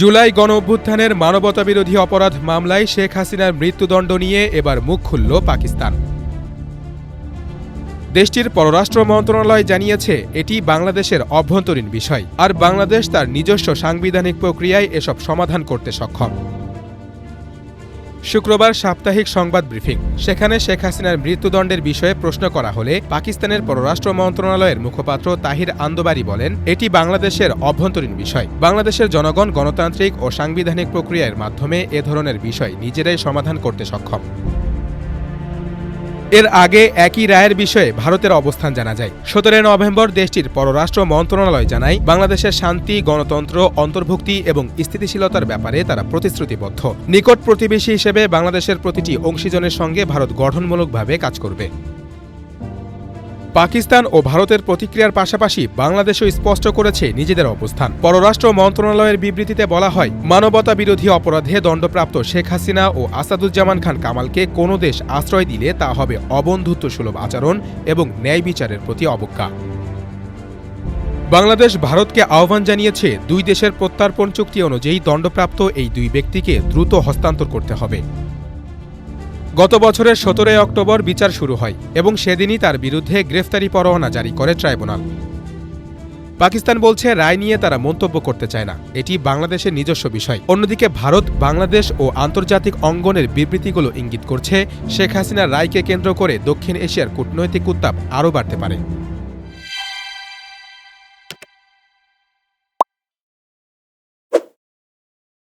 জুলাই গণ অভ্যুত্থানের মানবতাবিরোধী অপরাধ মামলায় শেখ হাসিনার মৃত্যুদণ্ড নিয়ে এবার মুখ খুলল পাকিস্তান। দেশটির পররাষ্ট্র মন্ত্রণালয় জানিয়েছে, এটি বাংলাদেশের অভ্যন্তরীণ বিষয়, আর বাংলাদেশ তার নিজস্ব সাংবিধানিক প্রক্রিয়ায় এসব সমাধান করতে সক্ষম। শুক্রবার সাপ্তাহিক সংবাদ ব্রিফিং। সেখানে শেখ হাসিনার মৃত্যুদণ্ডের বিষয়ে প্রশ্ন করা হলে পাকিস্তানের পররাষ্ট্র মন্ত্রণালয়ের মুখপাত্র তাহির আন্দোবারি বলেন, এটি বাংলাদেশের অভ্যন্তরীণ বিষয়। বাংলাদেশের জনগণ গণতান্ত্রিক ও সাংবিধানিক প্রক্রিয়ার মাধ্যমে এ ধরনের বিষয় নিজেরাই সমাধান করতে সক্ষম। এর আগে একই রায়ের বিষয়ে ভারতের অবস্থান জানা যায়। সতেরোই নভেম্বর দেশটির পররাষ্ট্র মন্ত্রণালয় জানায়, বাংলাদেশের শান্তি, গণতন্ত্র, অন্তর্ভুক্তি এবং স্থিতিশীলতার ব্যাপারে তারা প্রতিশ্রুতিবদ্ধ। নিকট প্রতিবেশী হিসেবে বাংলাদেশের প্রতিটি অংশীজনের সঙ্গে ভারত গঠনমূলকভাবে কাজ করবে। পাকিস্তান ও ভারতের প্রতিক্রিয়ার পাশাপাশি বাংলাদেশও স্পষ্ট করেছে নিজেদের অবস্থান। পররাষ্ট্র মন্ত্রণালয়ের বিবৃতিতে বলা হয়, মানবতা বিরোধী অপরাধে দণ্ডপ্রাপ্ত শেখ হাসিনা ও আসাদুজ্জামান খান কামালকে কোনো দেশ আশ্রয় দিলে তা হবে অবন্ধুত্ব সুলভ আচরণ এবং ন্যায় বিচারের প্রতি অবজ্ঞা। বাংলাদেশ ভারতকে আহ্বান জানিয়েছে, দুই দেশের প্রত্যর্পণ চুক্তি অনুযায়ী দণ্ডপ্রাপ্ত এই দুই ব্যক্তিকে দ্রুত হস্তান্তর করতে হবে। গত বছরের সতেরোই অক্টোবর বিচার শুরু হয় এবং সেদিনই তার বিরুদ্ধে গ্রেফতারি পরোয়ানা জারি করে ট্রাইব্যুনাল। পাকিস্তান বলছে, রায় নিয়ে তারা মন্তব্য করতে চায় না। এটি বাংলাদেশের নিজস্ব বিষয়। অন্যদিকে ভারত, বাংলাদেশ ও আন্তর্জাতিক অঙ্গনের বিবৃতিগুলো ইঙ্গিত করছে, শেখ হাসিনার রায়কে কেন্দ্র করে দক্ষিণ এশিয়ার কূটনৈতিক উত্তাপ আরও বাড়তে পারে।